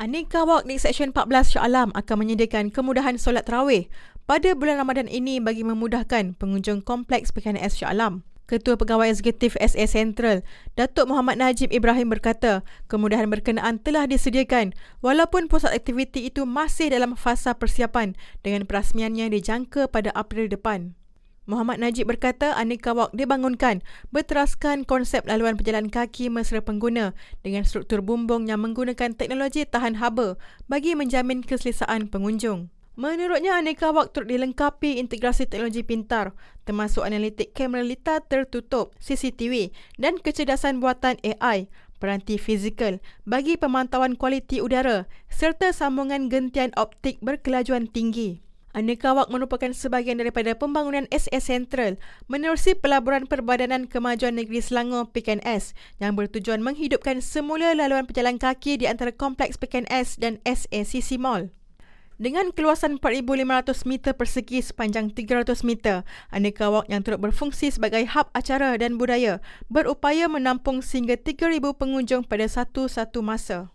Aneka Walk di Seksyen 14 Shah Alam akan menyediakan kemudahan solat terawih pada bulan Ramadan ini bagi memudahkan pengunjung Kompleks PKNS Shah Alam. Ketua Pegawai Eksekutif SA Sentral, Datuk Muhammad Najib Ibrahim berkata, kemudahan berkenaan telah disediakan walaupun pusat aktiviti itu masih dalam fasa persiapan dengan perasmiannya dijangka pada April depan. Muhammad Najib berkata aneka walk dibangunkan berteraskan konsep laluan pejalan kaki mesra pengguna dengan struktur bumbung yang menggunakan teknologi tahan haba bagi menjamin keselesaan pengunjung. Menurutnya, aneka walk turut dilengkapi integrasi teknologi pintar termasuk analitik kamera litar tertutup CCTV dan kecerdasan buatan AI peranti fizikal bagi pemantauan kualiti udara serta sambungan gentian optik berkelajuan tinggi. Aneka Wak merupakan sebahagian daripada pembangunan SS Central menerusi pelaburan Perbadanan Kemajuan Negeri Selangor PKNS yang bertujuan menghidupkan semula laluan pejalan kaki di antara kompleks PKNS dan SACC Mall. Dengan keluasan 4,500 meter persegi sepanjang 300 meter, Aneka Walk yang turut berfungsi sebagai hub acara dan budaya berupaya menampung sehingga 3,000 pengunjung pada satu-satu masa.